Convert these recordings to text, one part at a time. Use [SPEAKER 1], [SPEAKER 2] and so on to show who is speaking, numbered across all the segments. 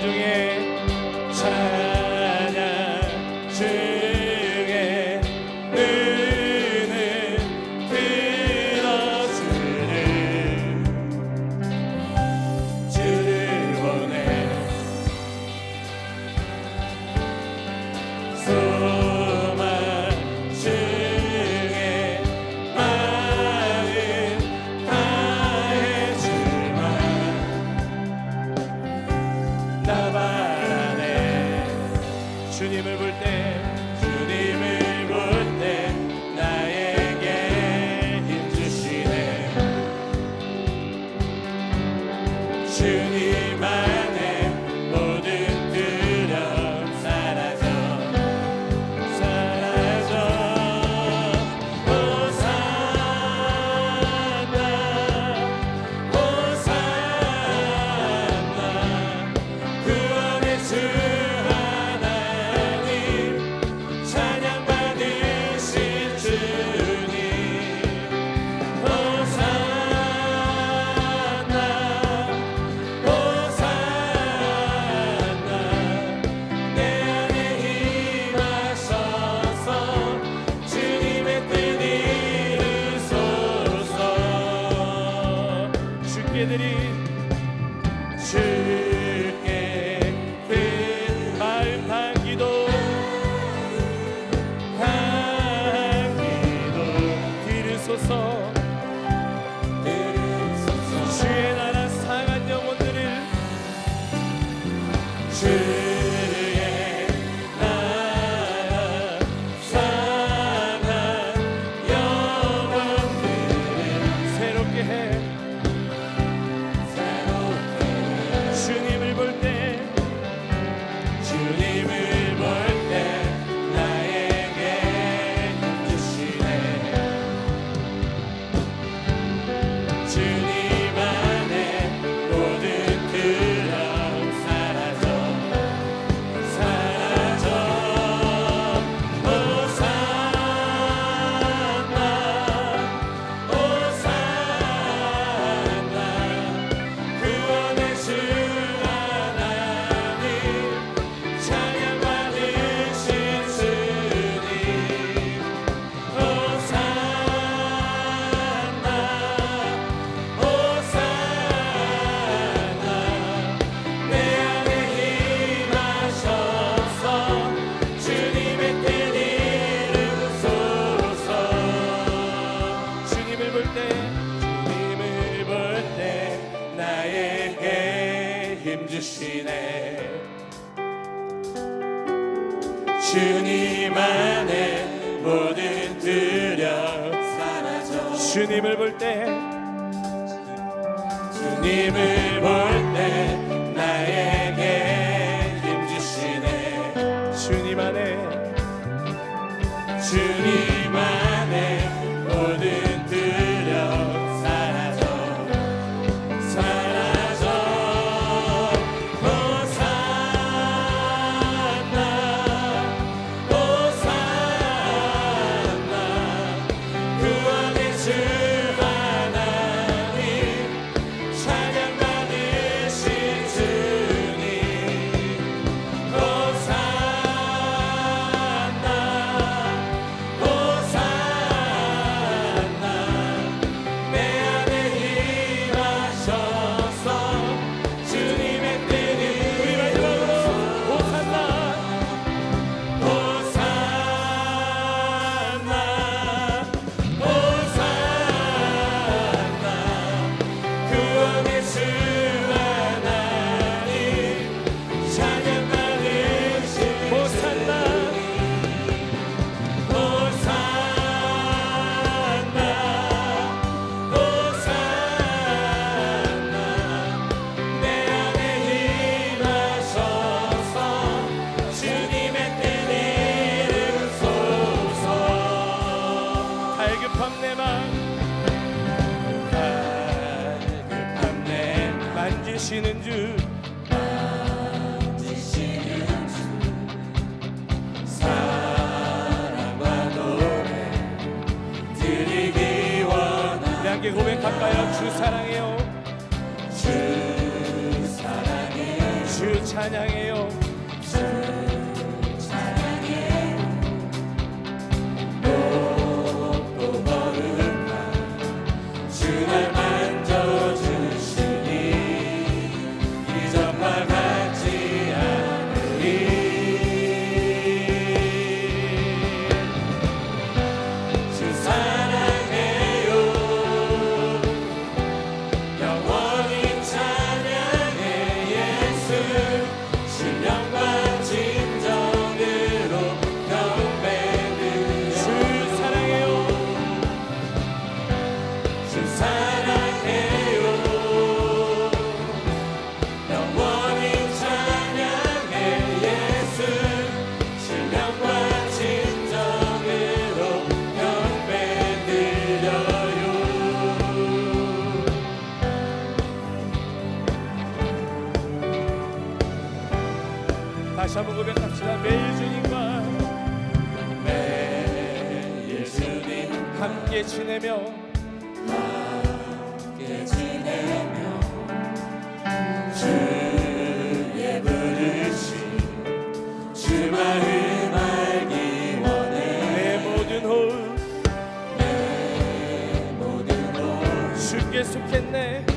[SPEAKER 1] 중에 주님 안에 모든 두려움 사라져. 주님을 볼 때 주님을 볼 때 만지시는 주 고백할까요. 주 사랑해요. 주 사랑해요. 주 찬양해요. 주 다시 한번 고백합시다. 매일 주님과 매일 주님 함께 지내며 함께 지내며 주의 부르심 주 마음 알기 원해 내 모든 호흡 내 모든 호흡 주께 속했네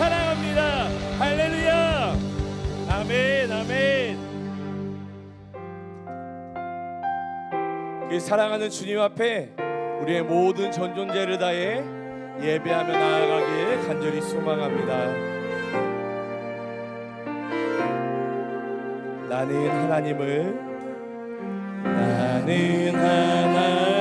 [SPEAKER 1] 사랑합니다. 할렐루야. 아멘, 아멘. 그 사랑하는 주님 앞에 우리의 모든 전존재를 다해 예배하며 나아가길 간절히 소망합니다. 나는 하나님을 나는 하나님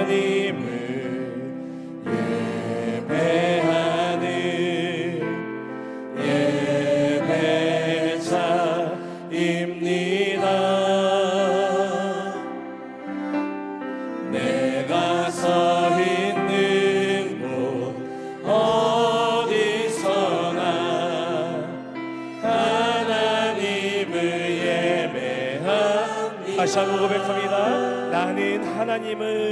[SPEAKER 1] 하나님을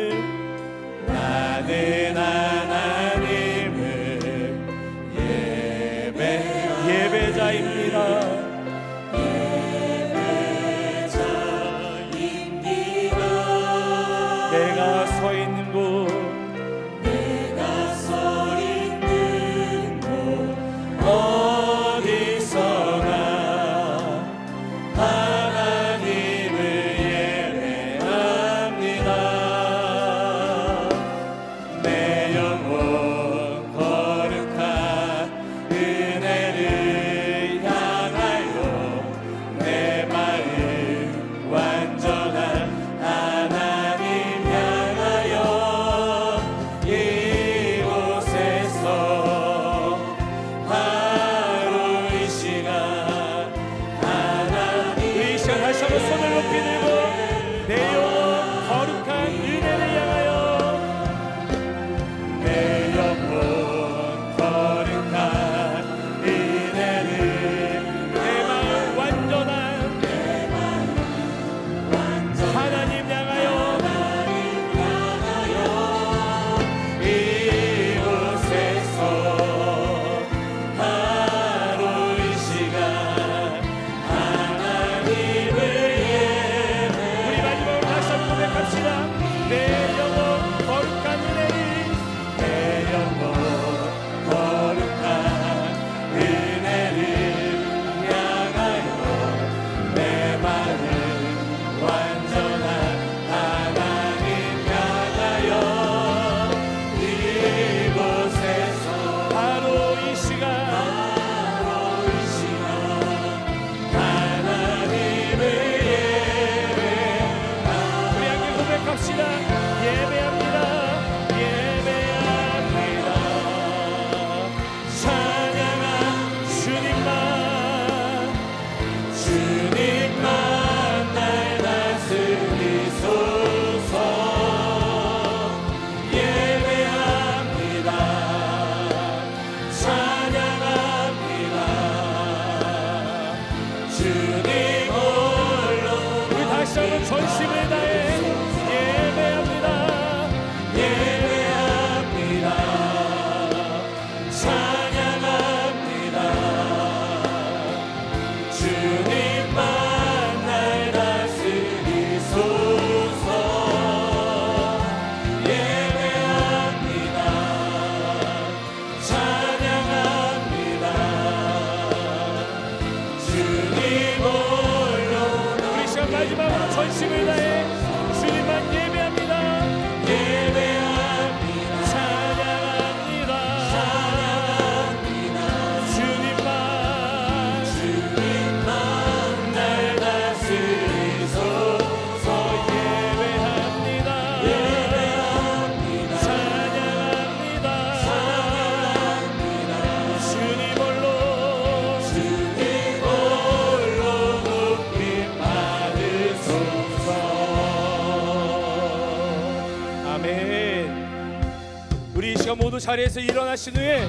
[SPEAKER 2] 자리에서 일어나신 후에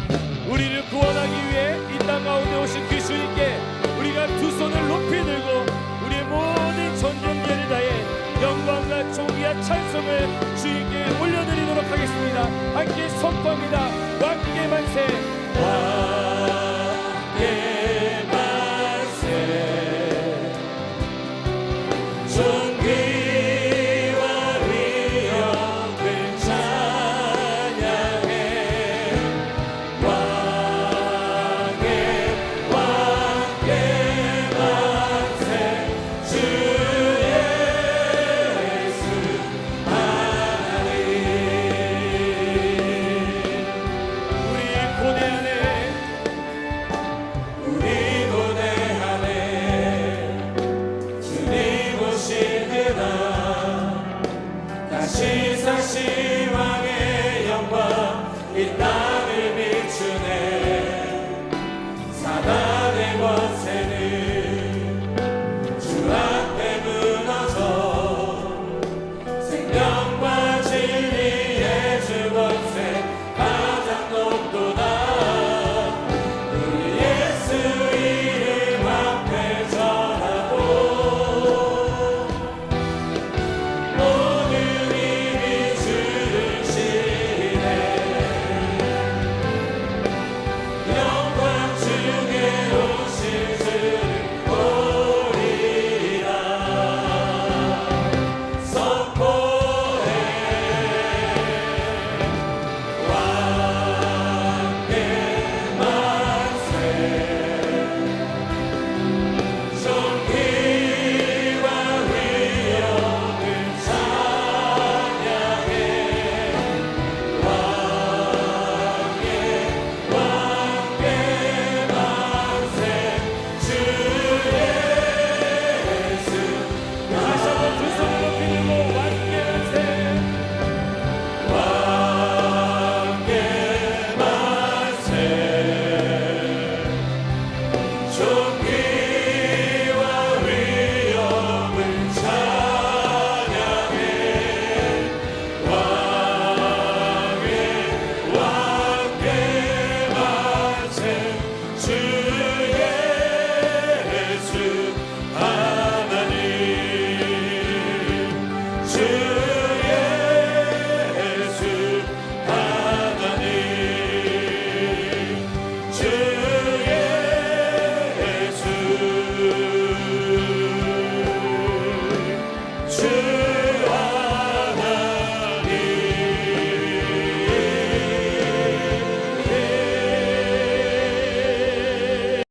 [SPEAKER 2] 우리를 구원하기 위해 이 땅 가운데 오신 그 주님께 우리가 두 손을 높이 들고 우리의 모든 전념계를 다해 영광과 존귀와 찬송을 주님께 올려드리도록 하겠습니다. 함께 선포합니다. 왕께 만세.